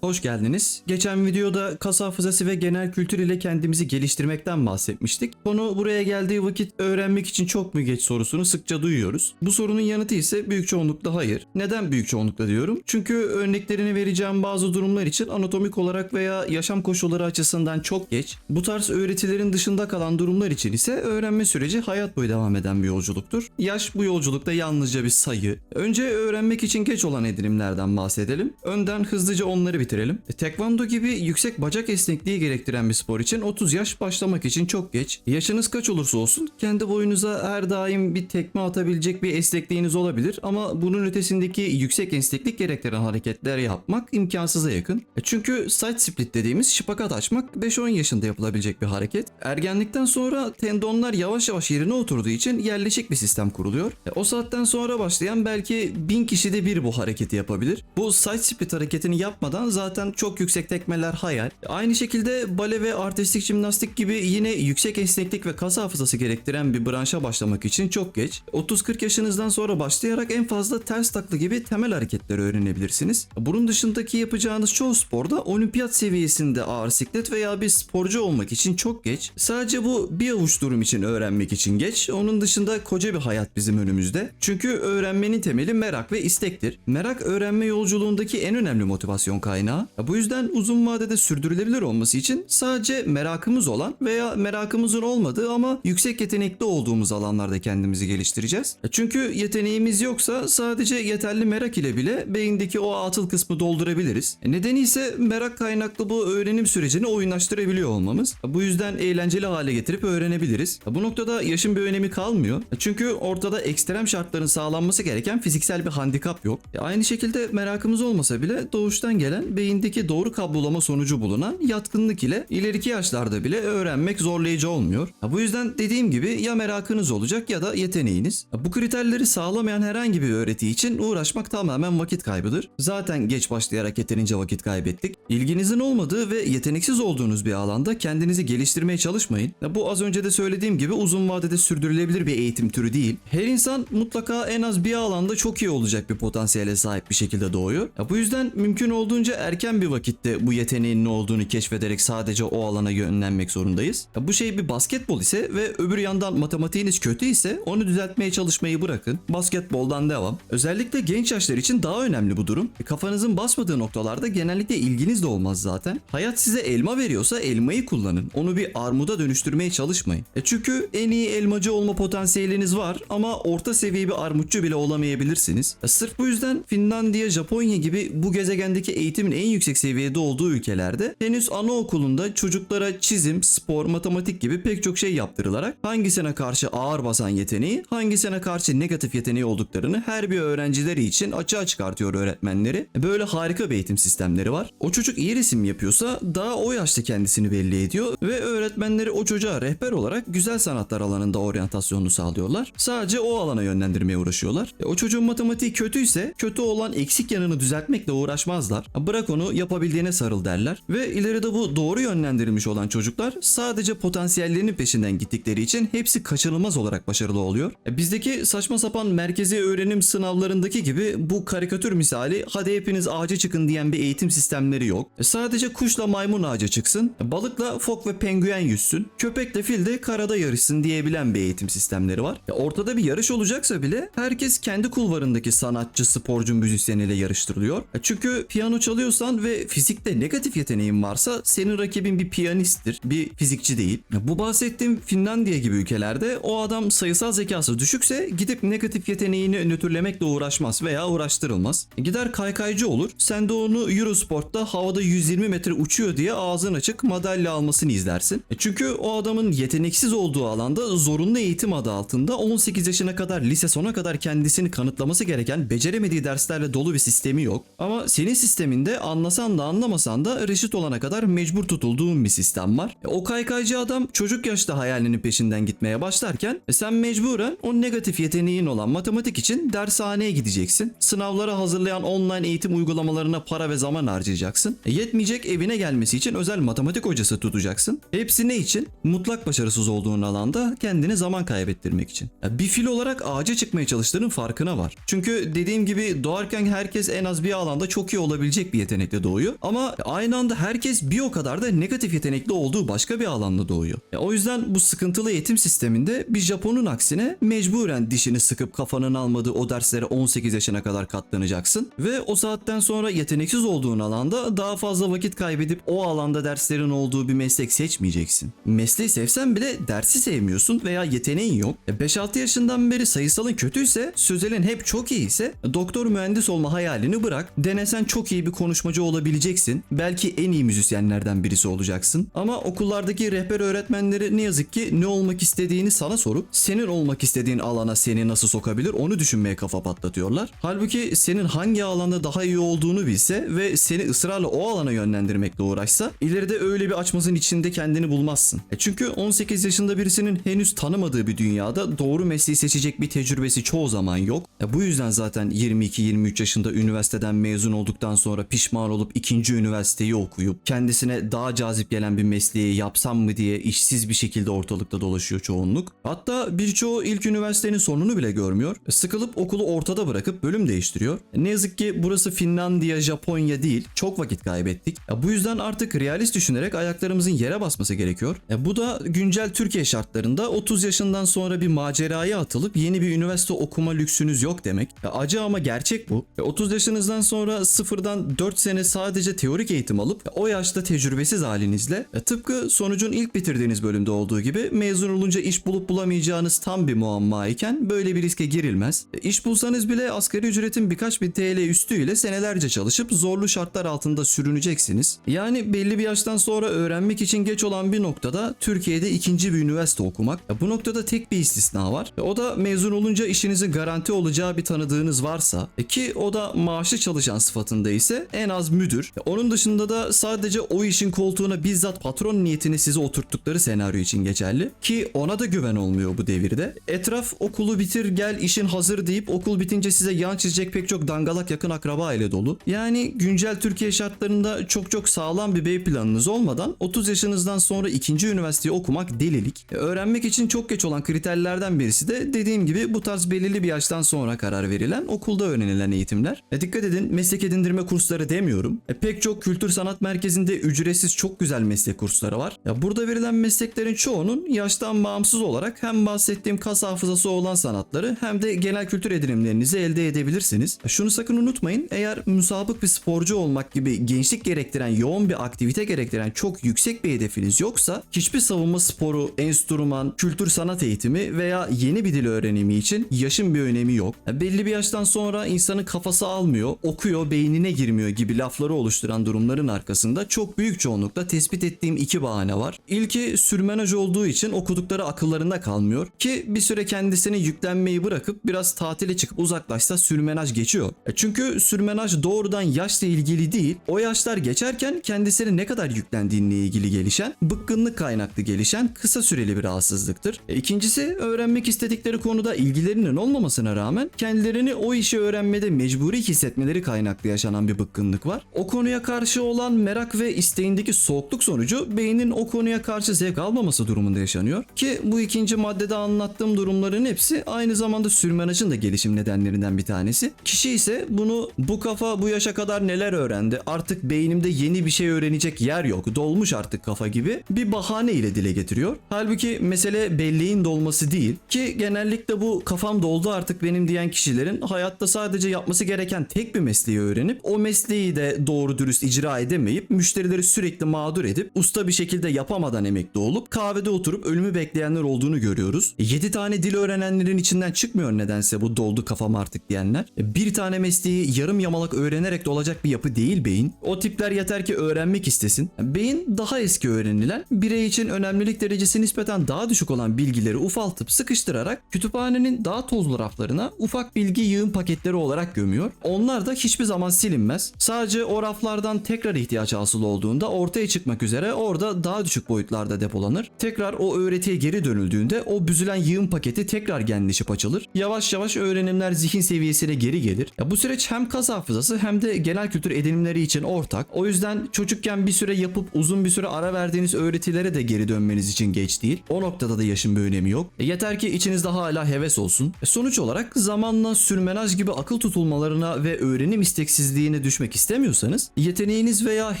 Hoş geldiniz. Geçen videoda kas hafızası ve genel kültür ile kendimizi geliştirmekten bahsetmiştik. Konu buraya geldiği vakit öğrenmek için çok mu geç sorusunu sıkça duyuyoruz. Bu sorunun yanıtı ise büyük çoğunlukla hayır. Neden büyük çoğunlukla diyorum? Çünkü örneklerini vereceğim bazı durumlar için anatomik olarak veya yaşam koşulları açısından çok geç. Bu tarz öğretilerin dışında kalan durumlar için ise öğrenme süreci hayat boyu devam eden bir yolculuktur. Yaş bu yolculukta yalnızca bir sayı. Önce öğrenmek için geç olan edinimlerden bahsedelim. Önden hızlıca onları bitirelim. E, Tekvando gibi yüksek bacak esnekliği gerektiren bir spor için 30 yaş başlamak için çok geç. Yaşınız kaç olursa olsun kendi boyunuza her daim bir tekme atabilecek bir esnekliğiniz olabilir ama bunun ötesindeki yüksek esneklik gerektiren hareketler yapmak imkansıza yakın. E, Çünkü side split dediğimiz şıpakat açmak 5-10 yaşında yapılabilecek bir hareket. Ergenlikten sonra tendonlar yavaş yavaş yerine oturduğu için yerleşik bir sistem kuruluyor. E, O saatten sonra başlayan belki 1000 kişide bir bu hareketi yapabilir. Bu side split hareketini yapmadan zaten çok yüksek tekmeler hayal. Aynı şekilde bale ve artistik jimnastik gibi yine yüksek esneklik ve kas hafızası gerektiren bir branşa başlamak için çok geç. 30-40 yaşınızdan sonra başlayarak en fazla ters taklı gibi temel hareketleri öğrenebilirsiniz. Bunun dışındaki yapacağınız çoğu sporda olimpiyat seviyesinde ağır siklet veya bir sporcu olmak için çok geç. Sadece bu bir avuç durum için öğrenmek için geç. Onun dışında koca bir hayat bizim önümüzde. Çünkü öğrenmenin temeli merak ve istektir. Merak öğrenme yolculuğundaki en önemli motivasyon kaynağı. Bu yüzden uzun vadede sürdürülebilir olması için sadece merakımız olan veya merakımızın olmadığı ama yüksek yetenekli olduğumuz alanlarda kendimizi geliştireceğiz. Çünkü yeteneğimiz yoksa sadece yeterli merak ile bile beyindeki o atıl kısmı doldurabiliriz. Nedeni ise merak kaynaklı bu öğrenim sürecini oyunlaştırabiliyor olmamız. Bu yüzden eğlenceli hale getirip öğrenebiliriz. Bu noktada yaşın bir önemi kalmıyor. Çünkü ortada ekstrem şartların sağlanması gereken fiziksel bir handikap yok. Aynı şekilde merakımız olmasa bile doğuştan gelen beyindeki doğru kablolama sonucu bulunan yatkınlık ile ileriki yaşlarda bile öğrenmek zorlayıcı olmuyor. Bu yüzden dediğim gibi ya merakınız olacak ya da yeteneğiniz. Bu kriterleri sağlamayan herhangi bir öğreti için uğraşmak tamamen vakit kaybıdır. Zaten geç başlayarak yeterince vakit kaybettik. İlginizin olmadığı ve yeteneksiz olduğunuz bir alanda kendinizi geliştirmeye çalışmayın. Bu az önce de söylediğim gibi uzun vadede sürdürülebilir bir eğitim türü değil. Her insan mutlaka en az bir alanda çok iyi olacak bir potansiyele sahip bir şekilde doğuyor. Bu yüzden mümkün olduğunca erken bir vakitte bu yeteneğin ne olduğunu keşfederek sadece o alana yönlenmek zorundayız. Bu şey bir basketbol ise ve öbür yandan matematiğiniz kötü ise onu düzeltmeye çalışmayı bırakın. Basketboldan devam. Özellikle genç yaşlar için daha önemli bu durum. Kafanızın basmadığı noktalarda genellikle ilginiz de olmaz zaten. Hayat size elma veriyorsa elmayı kullanın. Onu bir armuda dönüştürmeye çalışmayın. E çünkü en iyi elmacı olma potansiyeliniz var ama orta seviye bir armutçu bile olamayabilirsiniz. E sırf bu yüzden Finlandiya, Japonya gibi bu gezegendeki eğitimin en yüksek seviyede olduğu ülkelerde henüz anaokulunda çocuklara çizim, spor, matematik gibi pek çok şey yaptırılarak hangisine karşı ağır basan yeteneği, hangisine karşı negatif yeteneği olduklarını her bir öğrencileri için açığa çıkartıyor öğretmenleri. Böyle harika bir eğitim sistemleri var. O çocuk iyi resim yapıyorsa daha o yaşta kendisini belli ediyor ve öğretmenleri o çocuğa rehber olarak güzel sanatlar alanında oryantasyonunu sağlıyorlar. Sadece o alana yönlendirmeye uğraşıyorlar. E, o çocuğun matematiği kötüyse kötü olan eksik yanını düzeltmekle uğraşmazlar. Bırak onu yapabildiğine sarıl derler. Ve ileride bu doğru yönlendirilmiş olan çocuklar sadece potansiyellerinin peşinden gittikleri için hepsi kaçınılmaz olarak başarılı oluyor. E, bizdeki saçma sapan merkezi öğrenim sınavlarındaki gibi bu karikatür misali hadi hepiniz ağaca çıkın diyen bir eğitim sistemleri yok. E, sadece kuşla maymun ağaca çıksın, balıkla fok ve penguen yüzsün, köpekle fil de karada yarışsın diyebilen bir eğitim sistemleri var. E, ortada bir yarış olacaksa bile herkes kendi kulvarındaki sanatçı, sporcu, müzisyeniyle yarıştırılıyor. Çünkü piyano çalıyorsan ve fizikte negatif yeteneğin varsa senin rakibin bir piyanisttir, bir fizikçi değil. Bu bahsettiğim Finlandiya gibi ülkelerde o adam sayısal zekası düşükse gidip negatif yeteneğini nötrlemekle uğraşmaz veya uğraştırılmaz. Gider kaykaycı olur. Sen de onu Eurosport'ta havada 120 metre uçuyor diye ağzın açık madalya almasını izlersin. E, çünkü o adamın yeteneksiz olduğu alanda zorunlu eğitim adı altında 18 yaşına kadar lise sona kadar kendisini kanıtlaması gereken beceremediği derslerle dolu bir sistemi yok. Ama senin sisteminde anlasan da anlamasan da reşit olana kadar mecbur tutulduğun bir sistem var. E, o kaykaycı adam çocuk yaşta hayalinin peşinden gitmeye başlarken e, sen mecburen o negatif yeteneğin olan matematik için dershaneye gideceksin. Sınavlara hazırlayan online eğitim uygulamalarına para ve zaman harcayacaksın. E, yetmeyecek evine gelmesi için özel matematik hocası tutacaksın. Hepsi ne için? Mutlak başarısız olduğun alanda kendine zaman kaybettirmek için. Bir fil olarak ağaca çıkmaya çalıştığının farkına var. Çünkü dediğim gibi doğarken herkes en az bir alanda çok iyi olabilecek bir yetenekli doğuyor. Ama aynı anda herkes bir o kadar da negatif yetenekli olduğu başka bir alanda doğuyor. Ya o yüzden bu sıkıntılı eğitim sisteminde bir Japon'un aksine mecburen dişini sıkıp kafanın almadığı o derslere 18 yaşına kadar katlanacaksın. Ve o saatten sonra yeteneksiz olduğun alanda daha fazla vakit kaybedip o alanda derslerin olduğu bir meslek seçmeyeceksin. Mesleği sevsen bile dersi sevmiyorsun veya yeteneğin yok. E 5-6 yaşından beri sayısalın kötüyse, sözelin hep çok iyiyse doktor mühendis olma hayalini bırak. Denesen çok iyi bir konuşmacı olabileceksin. Belki en iyi müzisyenlerden birisi olacaksın. Ama okullardaki rehber öğretmenleri ne yazık ki ne olmak istediğini sana sorup senin olmak istediğin alana seni nasıl sokabilir onu düşünmeye kafa patlatıyorlar. Halbuki senin hangi alanda daha iyi olduğunu bilse ve seni ısrarla o alana yönlendirmekle uğraşsa ileride öyle bir açmazın içinde kendini bulmazsın. E çünkü 18 yaşında birisinin henüz tanımadığı bir dünyada doğru mesleği seçecek bir tecrübesi çoğu zaman yok. E bu yüzden zaten 22-23 yaşında üniversiteden mezun olduktan sonra pişman olup ikinci üniversiteyi okuyup kendisine daha cazip gelen bir mesleği yapsam mı diye işsiz bir şekilde ortalıkta dolaşıyor çoğunluk. Hatta birçoğu ilk üniversitenin sonunu bile görmüyor. E Sıkılıp okulu ortada bırakıp bölüm değiştiriyor. E Ne yazık ki burası Finlandiya, Japonya değil. Çok vakit kaybettik. Bu yüzden artık realist düşünerek ayaklarımızın yere basması gerekiyor. E bu da güncel Türkiye şartlarında 30 yaşından sonra bir maceraya atılıp yeni bir üniversite okuma lüksünüz yok demek. Acı ama gerçek bu. E 30 yaşınızdan sonra sıfırdan 4 sene sadece teorik eğitim alıp o yaşta tecrübesiz halinizle e tıpkı sonucun ilk bitirdiğiniz bölümde olduğu gibi mezun olunca iş bulup bulamayacağınız tam bir muamma iken böyle bir riske girilmez. E iş bulsanız bile asgari ücretin birkaç bin TL üstüyle senelerce çalışıp zorlu şartlar altında sürüneceksiniz. Yani belli bir yaştan sonra öğrenmek için geç olan bir noktada Türkiye'de ikinci bir üniversite okumak. E bu noktada tek bir istisna var. O da mezun olunca işinizin garanti olacağı bir tanıdığınız varsa ki o da maaşlı çalışan sıfatında ise en az müdür. Onun dışında da sadece o işin koltuğuna bizzat patron niyetini size oturttukları senaryo için geçerli. Ki ona da güven olmuyor bu devirde. Etraf okulu bitir gel işin hazır deyip okul bitince size yan çizecek pek çok dangalak yakın akraba ile dolu. Yani güncel Türkiye şartlarında çok çok sağlam bir B planınız olmadan 30 yaşınızdan sonra ikinci üniversiteyi okumak delilik. E, Öğrenmek için çok geç olan kriterlerden birisi de dediğim gibi bu tarz belirli bir yaştan sonra karar verilen okulda öğrenilen eğitimler. E dikkat edin meslek edindirme kursları demiyorum. E pek çok kültür sanat merkezinde ücretsiz çok güzel meslek kursları var. Ya burada verilen mesleklerin çoğunun yaştan bağımsız olarak hem bahsettiğim kas hafızası olan sanatları hem de genel kültür edinimlerinizi elde edebilirsiniz. E şunu sakın unutmayın. Eğer müsabık bir sporcu olmak gibi gençlik gerektiren yoğun bir aktivite gerektiren çok yüksek bir hedefiniz yoksa hiçbir savunma sporu, enstrüman, kültür sanat eğitimi veya yeni bir dil öğrenimi için yaşın bir önemi yok. E Belli bir yaştan sonra insanın kafası almıyor, okuyor, beynine girmiyor gibi lafları oluşturan durumların arkasında çok büyük çoğunlukla tespit ettiğim iki bahane var. İlki sürmenaj olduğu için okudukları akıllarında kalmıyor ki bir süre kendisini yüklenmeyi bırakıp biraz tatile çıkıp uzaklaşsa sürmenaj geçiyor. E Çünkü sürmenaj doğrudan yaşla ilgili değil, o yaşlar geçerken kendisine ne kadar yüklendiğinle ilgili gelişen, bıkkınlık kaynaklı gelişen kısa süreli bir rahatsızlıktır. E İkincisi öğrenmek istedikleri konuda ilgilerinin olmamasına rağmen kendilerini o işi öğrenmede mecburi hissetmeleri kaynaklı yaşanan bir bıkkınlık var. O konuya karşı olan merak ve isteğindeki soğukluk sonucu beynin o konuya karşı zevk almaması durumunda yaşanıyor. Ki bu ikinci maddede anlattığım durumların hepsi aynı zamanda sürmenajın da gelişim nedenlerinden bir tanesi. Kişi ise bunu bu kafa bu yaşa kadar neler öğrendi artık beynimde yeni bir şey öğrenecek yer yok dolmuş artık kafa gibi bir bahane ile dile getiriyor. Halbuki mesele belleğin dolması değil ki genellikle bu kafam doldu artık benim diyen kişilerin hayatta sadece yapması gereken tek bir mesleği öğrenip o mesleği de doğru dürüst icra edemeyip müşterileri sürekli mağdur edip usta bir şekilde yapamadan emekli olup kahvede oturup ölümü bekleyenler olduğunu görüyoruz. 7 tane dil öğrenenlerin içinden çıkmıyor nedense bu doldu kafam artık diyenler. E, Bir tane mesleği yarım yamalak öğrenerek de olacak bir yapı değil beyin. O tipler yeter ki öğrenmek istesin. Beyin daha eski öğrenilen, birey için önemlilik derecesi nispeten daha düşük olan bilgileri ufaltıp sıkıştırarak kütüphanenin daha tozlu raflarına ufak bilgi yığın paketleri olarak gömüyor. Onlar da hiçbir zaman silinmez. Sadece o raflardan tekrar ihtiyaç hasıl olduğunda ortaya çıkmak üzere orada daha düşük boyutlarda depolanır. Tekrar o öğretiye geri dönüldüğünde o büzülen yığın paketi tekrar genleşip açılır. Yavaş yavaş öğrenimler zihin seviyesine geri gelir. Ya bu süreç hem kas hafızası hem de genel kültür edinimleri için ortak. O yüzden çocukken bir süre yapıp uzun bir süre ara verdiğiniz öğretilere de geri dönmeniz için geç değil. O noktada da yaşın bir önemi yok. E yeter ki içinizde hala heves olsun. E sonuç olarak zamanla sürmenaj gibi akıl tutulmalarına ve öğrenim isteksizliğine düşmek istemiyorsanız yeteneğiniz veya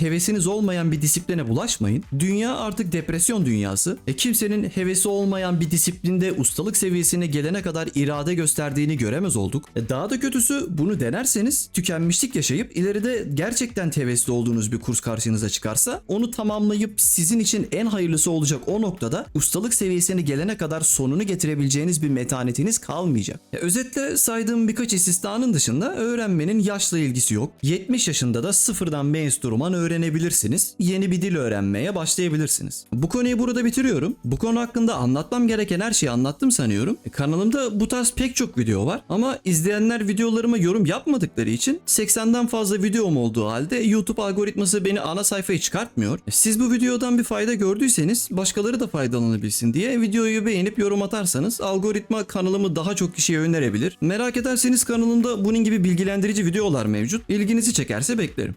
hevesiniz olmayan bir disipline bulaşmayın. Dünya artık depresyon dünyası. E kimsenin hevesi olmayan bir disiplinde ustalık seviyesine gelene kadar irade gösterdiğini göremez olduk. E daha da kötüsü bunu denerseniz tükenmişlik yaşayıp ileride gerçekten hevesli olduğunuz bir kurs karşınıza çıkarsa onu tamamlayıp sizin için en hayırlısı olacak o noktada ustalık seviyesine gelene kadar sonunu getirebileceğiniz bir metanetiniz kalmayacak. E özetle saydığım birkaç istisnanın dışında öğrenmenin yaşla ilgisi yok. 70 yaşında da sıfırdan enstrüman öğrenebilirsiniz. Yeni bir dil öğrenmeye başlayabilirsiniz. Bu konuyu burada bitiriyorum. Bu konu hakkında anlatmam gereken her şeyi anlattım sanıyorum. E, Kanalımda bu tarz pek çok video var ama izleyenler videolarıma yorum yapmadıkları için 80'den fazla videom olduğu halde YouTube algoritması beni ana sayfaya çıkartmıyor. E, Siz bu videodan bir fayda gördüyseniz başkaları da faydalanabilsin diye videoyu beğenip yorum atarsanız algoritma kanalımı daha çok kişiye önerebilir. Merak ederseniz kanalımda bunun gibi bilgilendirici videolar mevcut. İlginizi çekerse beklerim.